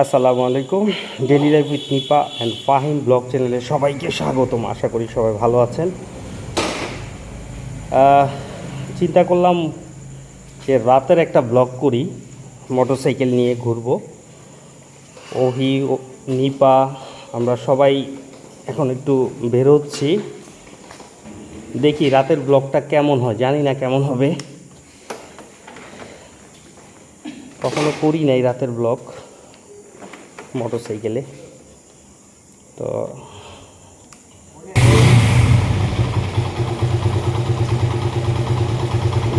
আসসালামু আলাইকুম। Daily life with Nipa and Fahim blog চ্যানেলে সবাইকে স্বাগতম। আশা করি সবাই ভালো আছেন। চিন্তা করলাম যে রাতের একটা ব্লগ করি মোটরসাইকেল নিয়ে ঘুরবো। ওহি নিপা, আমরা সবাই এখন একটু বেরোচ্ছি। দেখি রাতের ব্লগটা কেমন হয়, জানি না কেমন হবে। কখনো করি নাই রাতের ব্লগ মোটরসাইকেলে। তো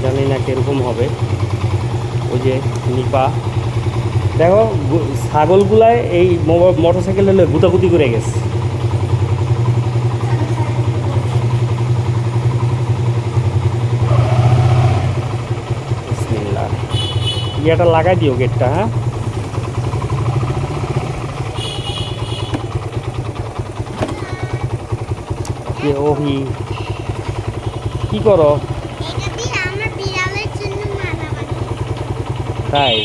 জানি না কীরকম হবে। ওই যে নিপা। দেখো ছাগলগুলায় এই মোটরসাইকেল হলে গুতাগুতি করে গেছে। ইয়েটা লাগাই দিও গেটটা হ্যাঁ? যে ওহি কি করো। তাই?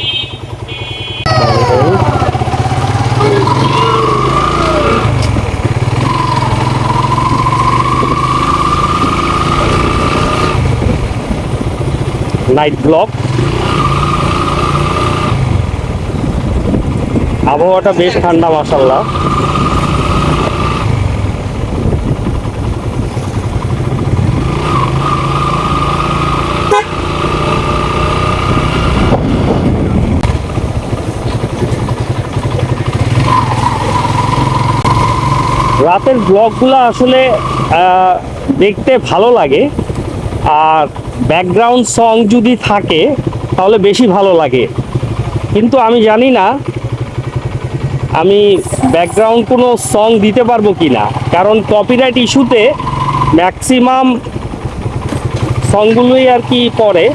নাইট ব্লক আবহাওয়াটা বেশ ঠান্ডা মাসাল্লাহ রাতের ব্লগগুলো আসলে দেখতে ভালো লাগে। আর ব্যাকগ্রাউন্ড সং যদি থাকে, তাহলে বেশি ভালো লাগে। কিন্তু আমি জানি না, আমি ব্যাকগ্রাউন্ড কোনো সং দিতে পারব কি না কারণ কপিরাইট ইস্যুতে ম্যাক্সিমাম সংগুলোই আর কি পড়ে।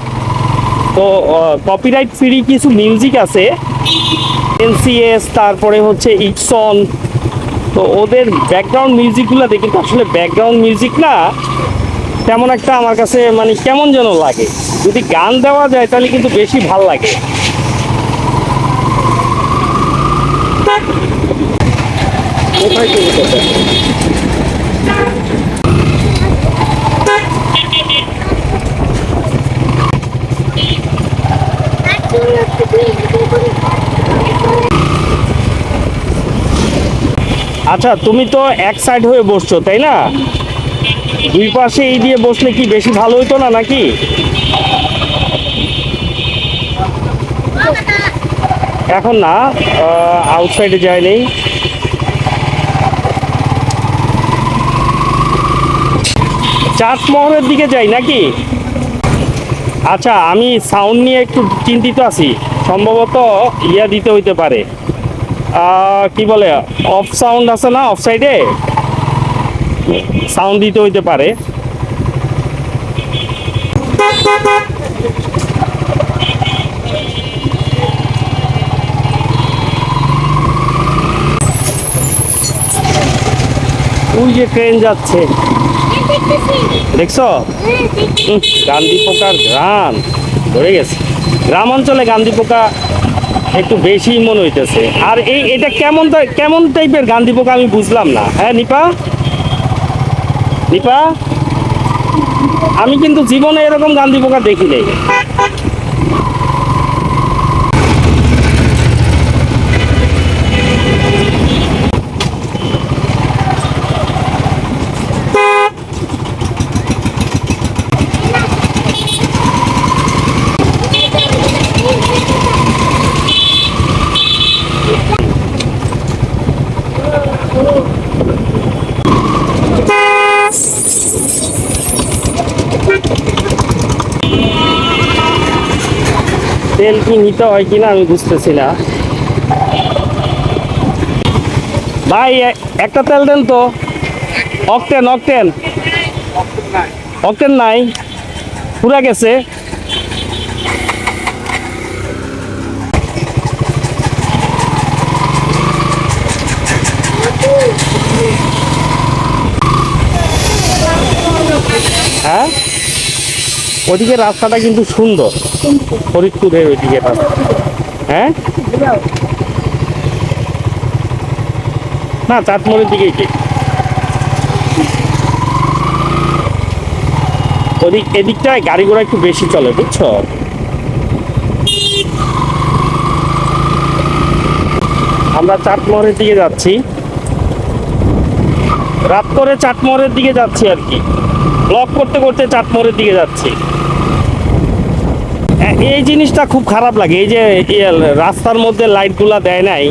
তো কপিরাইট ফ্রি কিছু মিউজিক আছে। এনসিএস তারপরে হচ্ছে ইকসন তো ওদের ব্যাকগ্রাউন্ড মিউজিকগুলোতে কিন্তু আসলে ব্যাকগ্রাউন্ড মিউজিক না তেমন একটা আমার কাছে মানে কেমন যেন লাগে। যদি গান দেওয়া যায়, তাহলে কিন্তু বেশি ভালো লাগে। কোথায় চলে যেতে? আর চুল একটু দিয়ে এদিকে করে আচ্ছা তুমি তো এক সাইড হয়ে বসছো, তাই না? দুই পাশে এই দিয়ে বসলে কি বেশি ভালো হতো না, নাকি? এখন না আউটসাইডে যায় নেই। চাটমোহরের দিকে যাই, নাকি? আচ্ছা আমি সাউন্ড নিয়ে একটু চিন্তিত আছি। সম্ভবত ইয়া দিতে হইতে পারে। কি বলে অফ সাউন্ড আছে না অফ সাইডে সাউন্ড দিতে হইতে পারে। ওই যে ট্রেন যাচ্ছে। দেখছ? গান্ধী পোকার গ্রাম। ধরে গেছে। গ্রাম অঞ্চলে গান্ধী পোকা একটু বেশি মনে হইতেছে। আর এই, এটা কেমন কেমন টাইপের গান দিব আমি বুঝলাম না। হ্যাঁ নিপা? নিপা? আমি কিন্তু জীবনে এরকম গান্ধী পোকা দেখি নাই। তেল কি নিতে হয় কিনা আমি বুঝতেছি না। ভাই একটা তেল দেন তো। Octane octane. অকটেন নাই। পুরা গেছে। ওদিকে রাস্তাটা কিন্তু সুন্দর। ফরিদপুরের ওইদিকে রাস্তা। হ্যাঁ? না চাটমোড়ের দিকেই ঠিক। ওদিক, এদিকটায় গাড়ি ঘোড়া একটু বেশি চলে, বুঝছ? আমরা চাটমোহরের দিকে যাচ্ছি। রাত করে চাটমোহরের দিকে যাচ্ছি আর কি। ব্লক করতে করতে চাটমোহরের দিকে যাচ্ছি। এই জিনিসটা খুব খারাপ লাগে। এই যে রাস্তার মধ্যে লাইটগুলা দেয় নাই।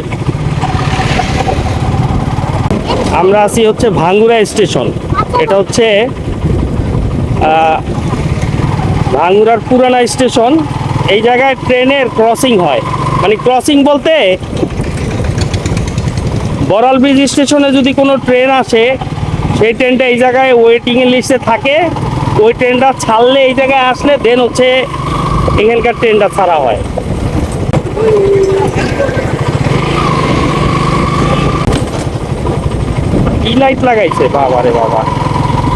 আমরা আছি হচ্ছে ভাঙ্গুরা স্টেশন। এটা হচ্ছে ভাঙ্গুরার পুরানা স্টেশন। এই জায়গায় ট্রেনের ক্রসিং হয়। মানে ক্রসিং বলতে, বড়াল ব্রিজ স্টেশনে যদি কোনো ট্রেন আসে, সেই ট্রেনটা এই জায়গায় ওয়েটিংয়ের লিস্টে থাকে। ওই ট্রেনটা ছাড়লে এই জায়গায় আসলে দেন হচ্ছে এখানকার ট্রেনটা ছাড়া হয়। কি লাইট লাগাইছে? বাবা রে বাবা।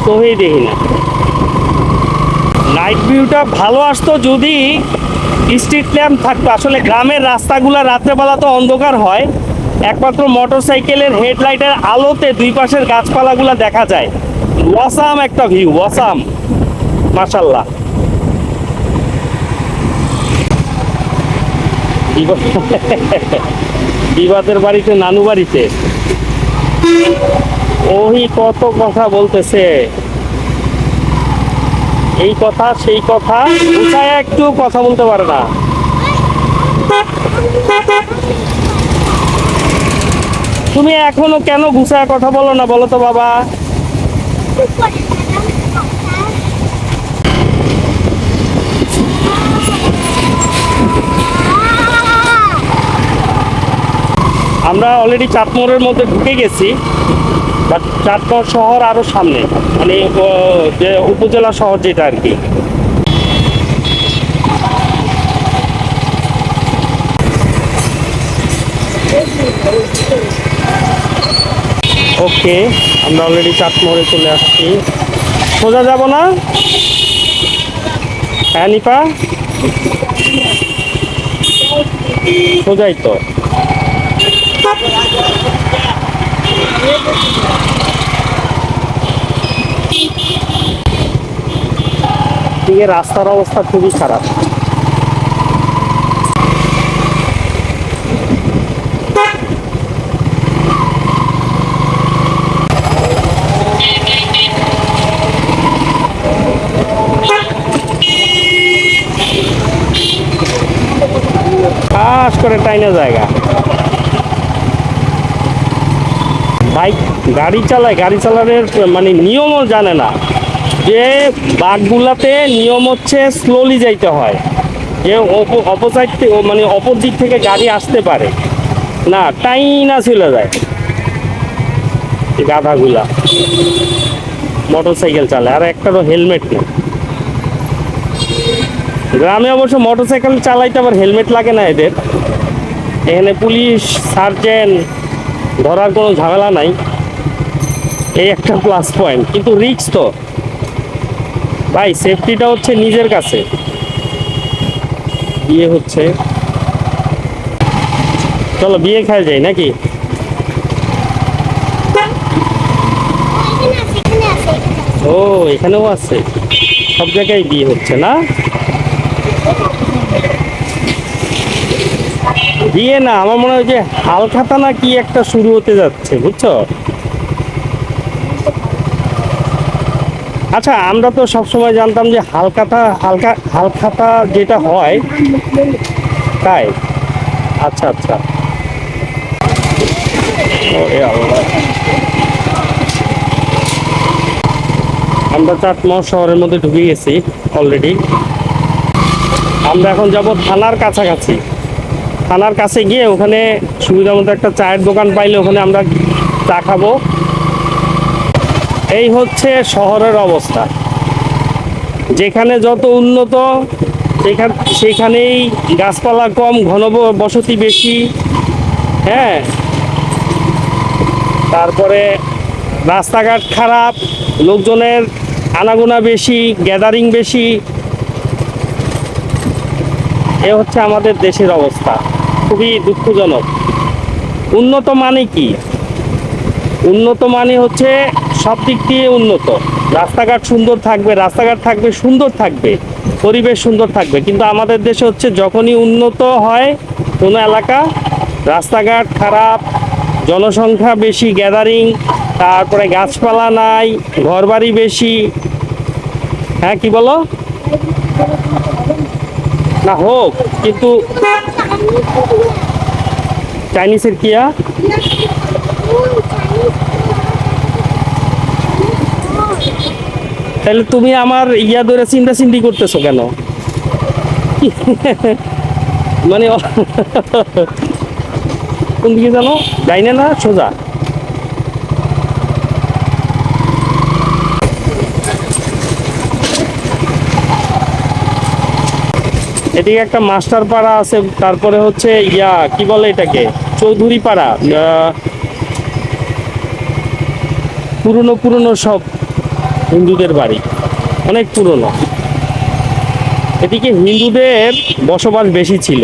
তোই দেখি না। নাইট ভিউটা ভালো আসতো যদি স্ট্রিট ল্যাম্প থাকতো। আসলে গ্রামের রাস্তাগুলো রাত্রেবেলা তো অন্ধকার হয়। একমাত্র মোটর সাইকেলের হেডলাইটের আলোতে দুই পাশের গাছপালাগুলো দেখা যায়। ওয়াসাম একটা ভিউ ওয়াসাম। মাশাল্লাহ। বিবাদের বাড়িতে, নানু বাড়িতে। ওই কত কথা বলতেছে। এই কথা, সেই কথা গুছায় একটু কথা বলতে পারে না। তুমি এখনও কেন গুছায় কথা বলো না বলো তো বাবা? আমরা অলরেডি চাটমোড়ের মধ্যে ঢুকে গেছি বাট চাটমোড় শহর আরও সামনে মানে যে উপজেলা শহর যেটা আর কি। ওকে আমরা অলরেডি চাটমোড়ে চলে আসছি। সোজা যাব না? হ্যাঁ নিপা? সোজাই তো। দিকে রাস্তার অবস্থা খুবই খারাপ। খাস করে টাইনা জায়গা। গাড়ি চালায়, গাড়ি চালানোর মানে নিয়মও জানে না। যে বাঘগুলাতে নিয়ম হচ্ছে স্লোলি যাইতে হয়। যে অপোসাইড মানে অপর দিক থেকে গাড়ি আসতে পারে। না, টাইনা চলে যায়। গাধাগুলা। মোটর সাইকেল চালায়, আর একটারও হেলমেট নেই। গ্রামে অবশ্য মোটর সাইকেল চালাইতে আবার হেলমেট লাগে না এদের। এখানে পুলিশ, সার্জেন্ট, ধরার কোনো ঝামেলা নাই। এই একটা প্লাস পয়েন্ট কিন্তু রিক্স তো। ভাই সেফটিটা হচ্ছে নিজের কাছে। বিয়ে হচ্ছে। চলো, বিয়ে খায় যাই নাকি? ও, এখানেও আছে। সব জায়গায় বিয়ে হচ্ছে না? বিয়ে না, আমার মনে হয় যে হালখাতা না কি একটা শুরু হতে যাচ্ছে, বুঝছ? আচ্ছা আমরা তো সবসময় জানতাম যে হালকাতা, হালকা, হালখাতা যেটা হয়, তাই? আচ্ছা আচ্ছা। আমরা চাটমোহর শহরের মধ্যে ঢুকে গেছি অলরেডি আমরা এখন যাব থানার কাছাকাছি। থানার কাছে গিয়ে ওখানে সুবিধা মতো একটা চায়ের দোকান পাইলে ওখানে আমরা চা খাব। এই হচ্ছে শহরের অবস্থা। যেখানে যত উন্নত, সেখান, সেখানেই গাছপালা কম, ঘন বসতি বেশি হ্যাঁ? তারপরে রাস্তাঘাট খারাপ, লোকজনের আনাগোনা বেশি, গ্যাদারিং বেশি। এ হচ্ছে আমাদের দেশের অবস্থা। খুবই দুঃখজনক। উন্নত মানে কি? উন্নত মানে হচ্ছে সব দিক দিয়ে উন্নত। রাস্তাঘাট সুন্দর থাকবে, রাস্তাঘাট থাকবে, সুন্দর থাকবে, পরিবেশ সুন্দর থাকবে। কিন্তু আমাদের দেশে হচ্ছে যখনই উন্নত হয় কোনো এলাকা, রাস্তাঘাট খারাপ, জনসংখ্যা বেশি গ্যাদারিং তারপরে গাছপালা নাই, ঘরবাড়ি বেশি হ্যাঁ কি বলো? না হোক, কিন্তু চাইনিজের কিয়া তাহলে তুমি আমার ইয়া ধরে চিন্তা চিন্তি করতেছো কেন? মানে কোন দিকে জানো? ডাইনে না সোজা? এদিকে একটা মাস্টার পাড়া আছে, তারপরে হচ্ছে ইয়া, কি বলে এটাকে? চৌধুরী পাড়া পুরনো পুরনো সব। হিন্দুদের বাড়ি। অনেক পুরনো। এদিকে হিন্দুদের বসবাস বেশি ছিল?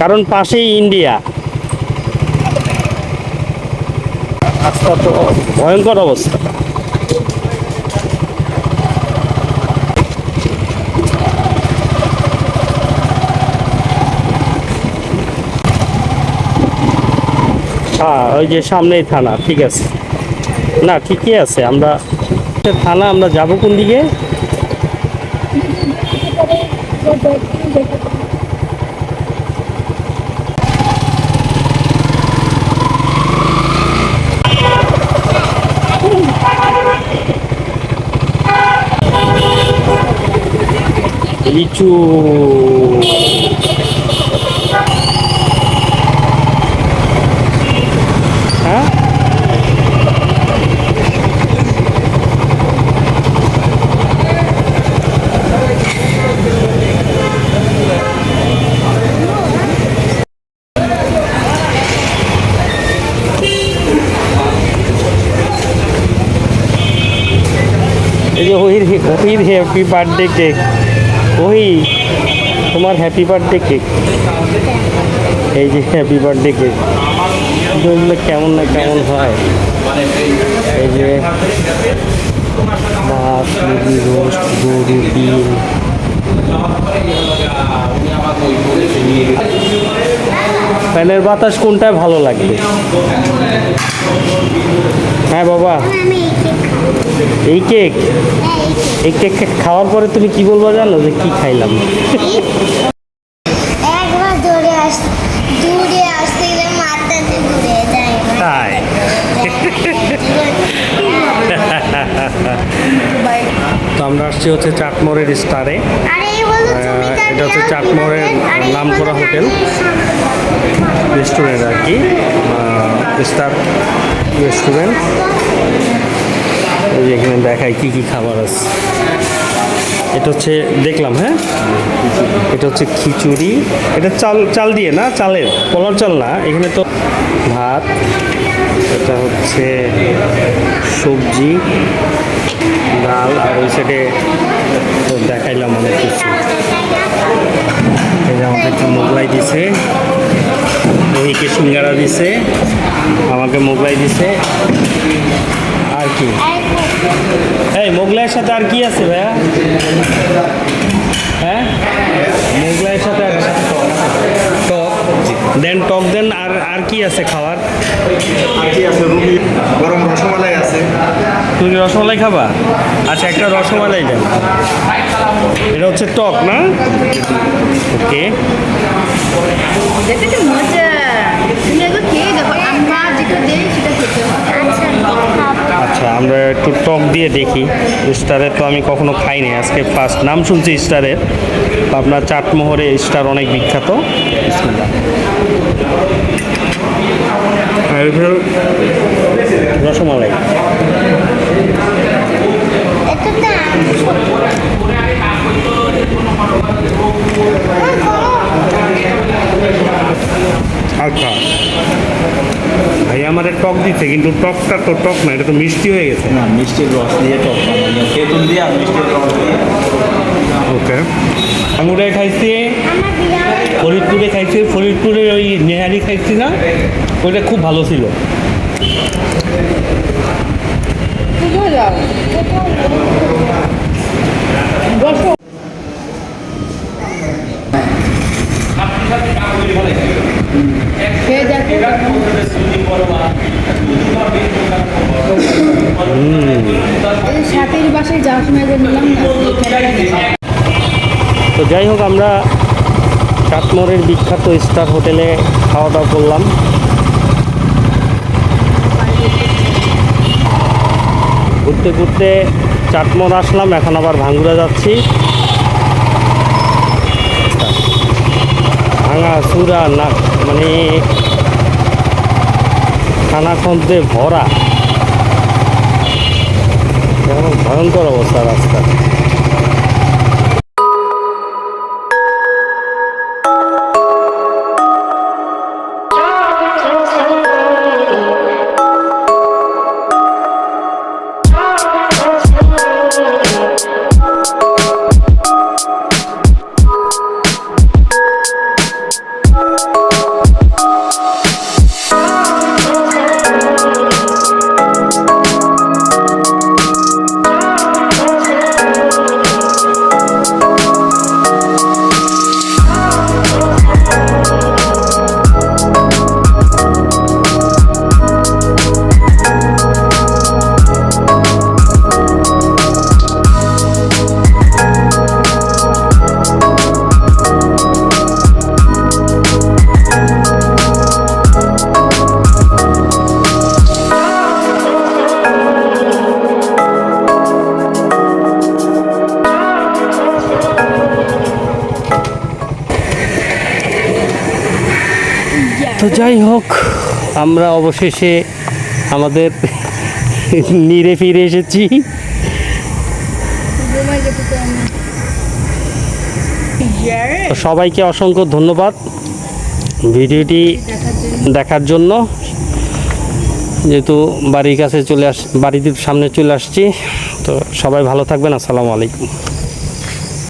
কারণ পাশেই ইন্ডিয়া। রাস্তা তো ভয়ঙ্কর অবস্থা। হ্যাঁ ওই যে সামনেই থানা, ঠিক আছে। না, ঠিকই আছে, আমরা থানা, আমরা যাব কোন দিকে? লিচু হ্যাঁ এই যে ওহির ওহির হ্যাপি বার্থডে কেক ওই, তোমার হ্যাপি বার্থডে কেক এই যে হ্যাপি বার্থডে কেক এগুলো কেমন না কেমন হয়। এই যে মাছ মুরগি, রোস্ট, গরু, ডিম। ফ্যানের বাতাস কোনটায় ভালো লাগবে? হ্যাঁ বাবা। এই কেক হ্যাঁ, এই কেক। এই কেক খাওয়ার পরে তুমি কি বলব জানো যে কি খাইলাম একবার দূরে আস দূরে আসতে গেলে মাথাতে ঘুরে যায় তাই তো আমরা আসছি হচ্ছে চাটমোড়ের স্টারে। এটা হচ্ছে আর এই নামকরা হোটেল। রেস্টুরেন্ট আর কি। Star restaurant. ওই এখানে দেখায় কী কী খাবার আছে। এটা হচ্ছে দেখলাম হ্যাঁ? এটা হচ্ছে খিচুড়ি। এটা চাল চাল দিয়ে না? চালের। কলার চাল না? এখানে তো ভাত। এটা হচ্ছে সবজি। ডাল আর ওই সাইডে তো দেখাইলাম অনেক কিছু। এই যে মোগলাই দিছে, রোহিকে সিঙ্গারা দিছে, আমাকে মোগলাই দিছে। আর কি? এই মোগলাইয়ের সাথে আর কি আছে ভাইয়া? হ্যাঁ মোগলাইয়ের সাথে আর টক দেন টক দেন আর আর কি আছে খাবার? আর কি আছে? রুটি গরম রসমালাই আছে। তুমি রসমালাই খাবা? আচ্ছা একটা রসমালাই দেন। এটা হচ্ছে টক না? ওকে। দেখেছ মজা। তুমি একবার খেয়ে দেখো আমরা যেটা দেই সেটা খেতে আচ্ছা আমরা একটু টক দিয়ে দেখি। স্টারের তো আমি কখনো খাইনি আজকে ফার্স্ট নাম শুনছি স্টারের। আপনার চাটমোহরে স্টার অনেক বিখ্যাত। আর রসমালাই। আচ্ছা ভাই আমার টক দিচ্ছে কিন্তু টকটা তো টক না এটা তো মিষ্টি হয়ে গেছে। না মিষ্টির রস দিয়ে টক তেঁতুল দিয়ে আর মিষ্টির রস দিয়ে। ওকে। আঙুরে খাইছি, ফরিদপুরে খাইছি, ফরিদপুরে ওই বিরিয়ানি খাইছি না? ওইটা খুব ভালো ছিল। সাথের বাসায় যাওয়ার সময় নিলাম না। তো যাই হোক, আমরা চাটমোড়ের বিখ্যাত স্টার হোটেলে খাওয়া দাওয়া করলাম। ঘুরতে ঘুরতে চাটমোড় আসলাম, এখন আবার ভাঙ্গুরা যাচ্ছি। ভাঙা চূড়া না মানে খানাখন্দে ভরা। ভয়ঙ্কর অবস্থা রাস্তার যাই হোক আমরা অবশেষে আমাদের নিরে ফিরে এসেছি। সবাইকে অসংখ্য ধন্যবাদ ভিডিওটি দেখার জন্য। যেহেতু বাড়ির কাছে চলে আস বাড়ির সামনে চলে আসছি তো সবাই ভালো থাকবেন আসসালামু আলাইকুম।